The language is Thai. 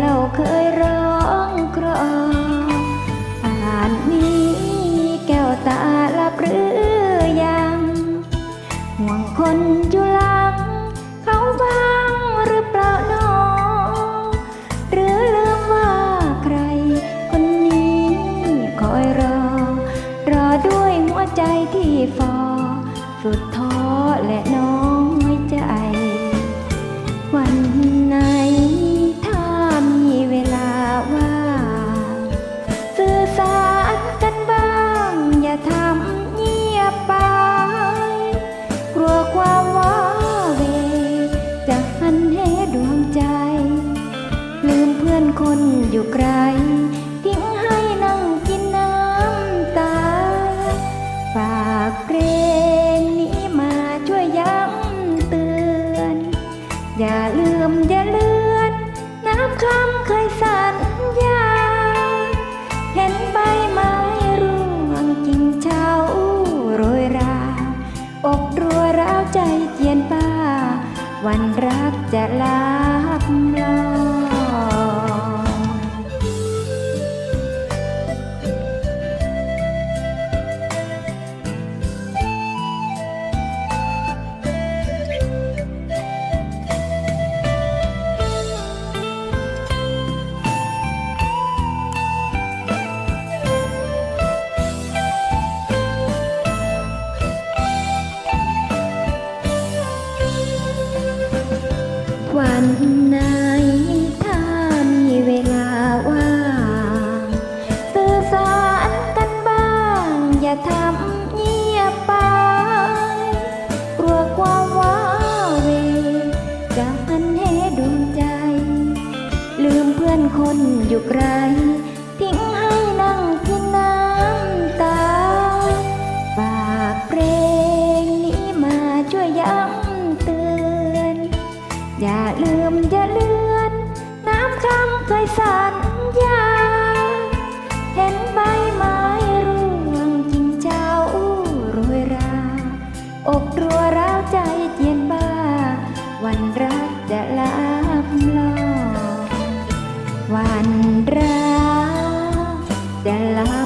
เราเคยร้องกรอป่านนี้แก้วตาลับหรือยัง ห่วงคนอยู่หลัง เขาบ้างหรือเปล่าหนองหรือลืมว่าใคร คนนี้คอยรอ รอด้วยหัวใจที่ฟอสุดท้ คนอยู่ไกล ทิ้งให้นั่งกินน้ำตา ฝากเพลงนี้มาช่วยย้ำเตือน อย่าลืมอย่าเลือน น้ำคล้ำเคยสัญญา เห็นใบไม้ร่วงกิ่งเช้าโรยรา อกรัวร้าวใจเจียนป้า วันรักจะลับลอ วันไหนถ้ามีเวลาว่างสื่อสารกันบ้าง อย่าทำเงียบไป กลัวความว้าเวจะหันเหดวงใจ ลืมเพื่อนคนอยู่ไกล สัญญา เห็นใบไม้ร่วงจริงเจ้าโรยรา อกรัวร้าวใจเย็นบ้า วันรักจะลับลอยวันรักจะลับ